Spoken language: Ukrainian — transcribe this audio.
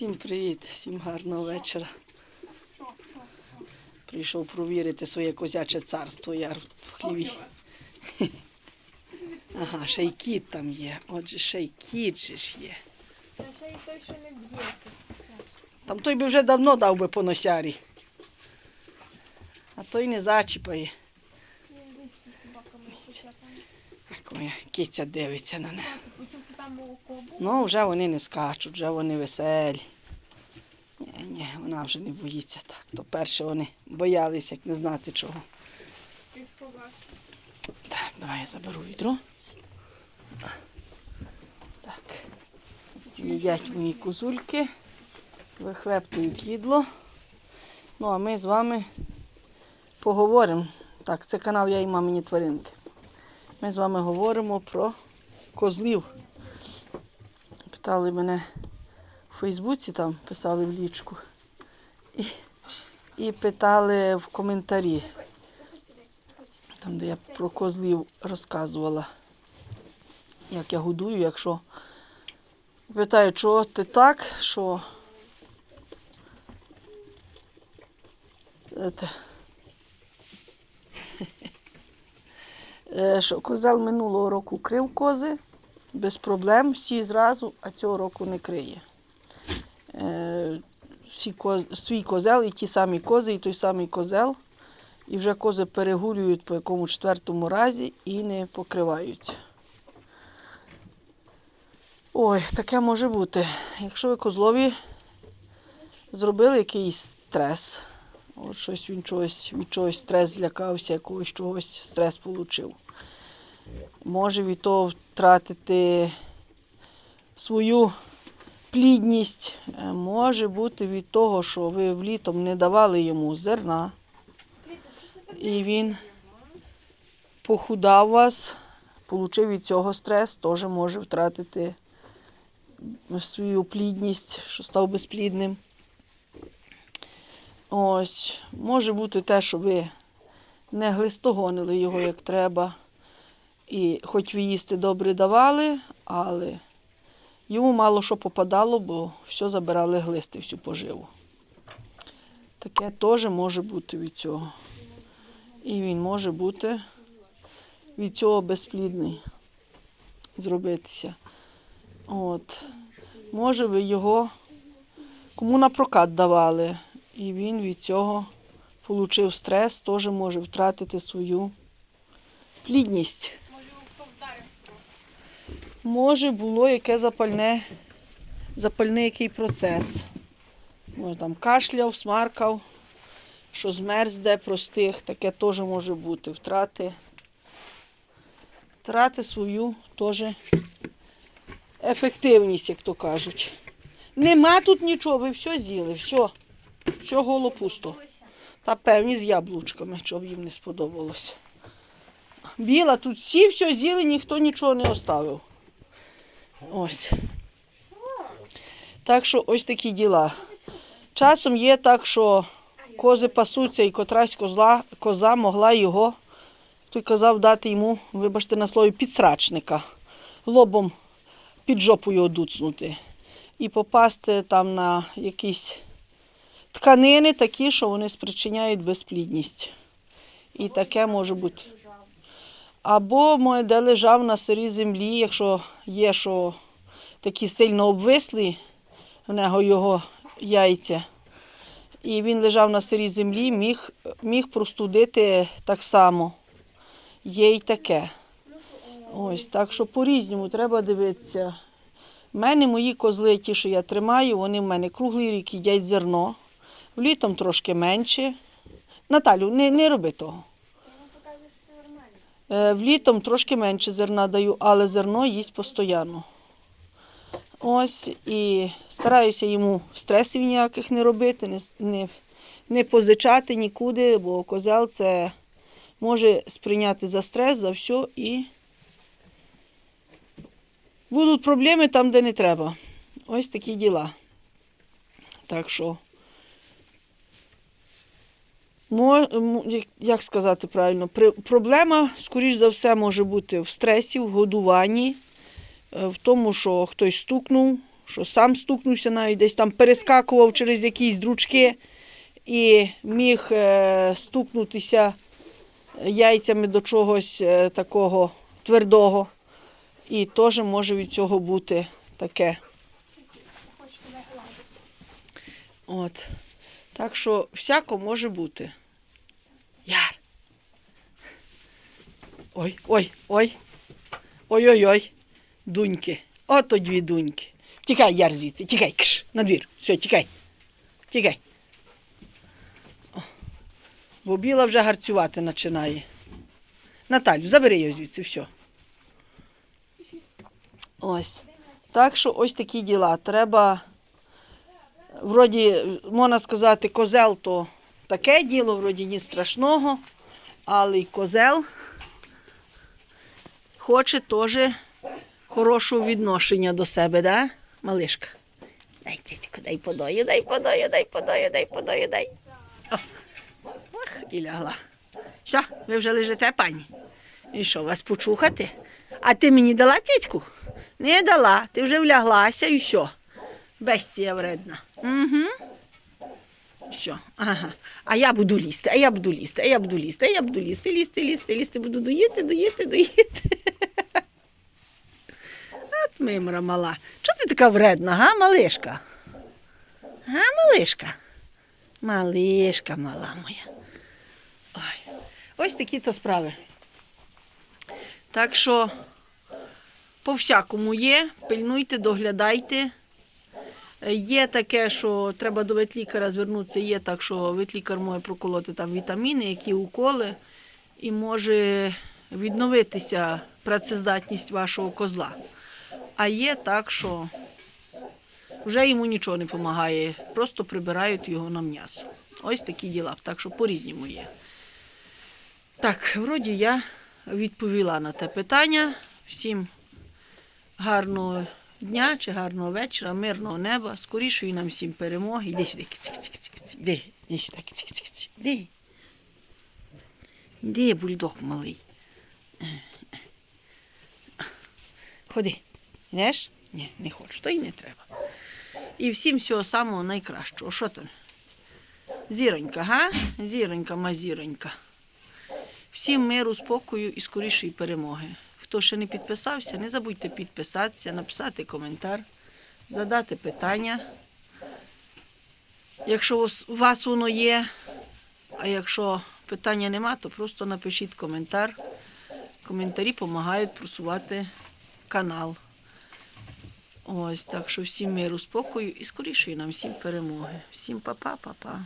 Всім привіт, всім гарного вечора. Прийшов провірити своє козяче царство. Я в хліві. Ага, ще й кіт там є. Отже, ще й кіт же ж є. Ще й той, що не б'ється. Там той би вже давно дав би по носярі. А той не зачіпає. Як моя киця дивиться на неї. Ну, вже вони не скачуть, вже вони веселі. Ні, ні, вона вже не боїться так. То перше вони боялись, як не знати чого. Так, давай я заберу відро. Так. Їдять мої козульки, вихлептують їдло. Ну, а ми з вами поговоримо. Так, це канал Я і мамині тваринки. Ми з вами говоримо про козлів. Питали мене у Фейсбуці, там писали в лічку. І, і питали в коментарі там, де я про козлів розказувала, як я годую, якщо питаю, чого ти так, що. Е, що козел минулого року крив кози без проблем, всі зразу, а цього року не криє. Е, всі коз, свій козел і ті самі кози, і той самий козел і вже кози перегулюють по якому четвертому разі і не покриваються. Ой, таке може бути. Якщо ви козлові зробили якийсь стрес, от щось він чогось, від чогось стрес злякався, якогось чогось стрес отримав. Може від того втратити свою плідність, Е, може бути від того, що ви влітом не давали йому зерна. І він похудав вас, отримав від цього стрес, теж може втратити свою плідність, що став безплідним. Ось, може бути те, що ви не глистогонили його як треба. І хоч ви їсти добре давали, але йому мало що попадало, бо все забирали глисти, всю поживу. Таке теж може бути від цього. І він може бути від цього безплідний зробитися. От. Може, ви його кому на прокат давали, і він від цього отримав стрес, теж може втратити свою плідність. Може, його хто вдарив. Може, було яке запальне, запальний який процес. Може, там кашляв, смаркав, що змерз де простих, таке теж може бути. Втрати, втрати свою теж ефективність, як то кажуть. Нема тут нічого, ви все з'їли, все, все голо пусто. Та певні з яблучками, щоб їм не сподобалося. Біла, тут всі все з'їли, ніхто нічого не оставив. Ось. Так що ось такі діла. Часом є так, що кози пасуться і котрась козла, коза могла його, той казав дати йому, вибачте на слові, підсрачника, лобом під жопу його дуцнути. І попасти там на якісь тканини такі, що вони спричиняють безплідність. І таке може бути. Або де лежав на сирій землі, якщо є, що такі сильно обвислі, в нього його яйця. І він лежав на сирій землі, міг, міг простудити так само. Є й таке. Ось, так що по-різному треба дивитися. У мене мої козли, ті, що я тримаю, вони в мене круглий рік їдять зерно. Влітом трошки менше. Наталю, не, не роби того. Він показує, що все нормально. Е, Влітом трошки менше зерна даю, але зерно їсть постійно. Ось і стараюся йому стресів ніяких не робити, не, не, не позичати нікуди, бо козел це може сприйняти за стрес, за все і будуть проблеми там, де не треба. Ось такі діла. Так що. Як- сказати правильно, проблема, скоріш за все, може бути в стресі, в годуванні, е, в тому, що хтось стукнув, що сам стукнувся навіть десь там перескакував через якісь дручки і міг е, стукнутися яйцями до чогось е, такого твердого. І теж може від цього бути таке. От. Так що всяко може бути. Яр. Ой, ой, ой. Ой-ой-ой. Дуньки. Ото дві дуньки. Тікай, Яр, звідси, тікай, кш, на двір. Все, тікай. Тікай. Бо біла вже гарцювати починає. Наталю, забери її звідси, все. Ось. Так що ось такі діла. Треба вроді, можна сказати, козел то таке діло, вроді ні страшного, але й козел хоче теж хорошого відношення до себе, да? Малишка? Дай цицьку, дай подою, дай подою, дай подою, дай подою, дай. О. Ах, і лягла. Що, ви вже лежите, пані? І що, вас почухати? А ти мені дала цицьку? Не дала, ти вже вляглася і що? Бестія вредна. Угу. Що? Ага. А я буду лізти, а я буду лізти, а я буду лізти, а я буду лізти, лізти, лізти, лізти, буду доїти, доїти, доїти. Мимра мала. Чого ти така вредна, га, малишка? Га, малишка? Малишка мала моя. Ой. Ось такі то справи. Так що по всякому є, пильнуйте, доглядайте. Є таке, що треба до ветлікаря звернутися, є так, що ветлікар може проколоти там вітаміни, які уколи, і може відновитися працездатність вашого козла. А є так, що вже йому нічого не допомагає, просто прибирають його на м'ясо. Ось такі діла, так що по-різному є. Так, вроді я відповіла на те питання. Всім гарного дня чи гарного вечора, мирного неба, скорішої нам всім перемоги. Іди сюди. Іди, іди сюди. Іди. Іди, бульдог малий. Ходи. Йдеш? Ні, не хочу, то й не треба. І всім всього самого найкращого. Що там? Зіронька, га? Зіронька, мазіронька. Всім миру, спокою і скорішої перемоги. Хто ще не підписався, не забудьте підписатися, написати коментар, задати питання. Якщо у вас воно є, а якщо питання нема, то просто напишіть коментар. Коментарі допомагають просувати канал. Ось так що всім миру, спокою і скорішої нам всім перемоги. Всім па-па, па-па.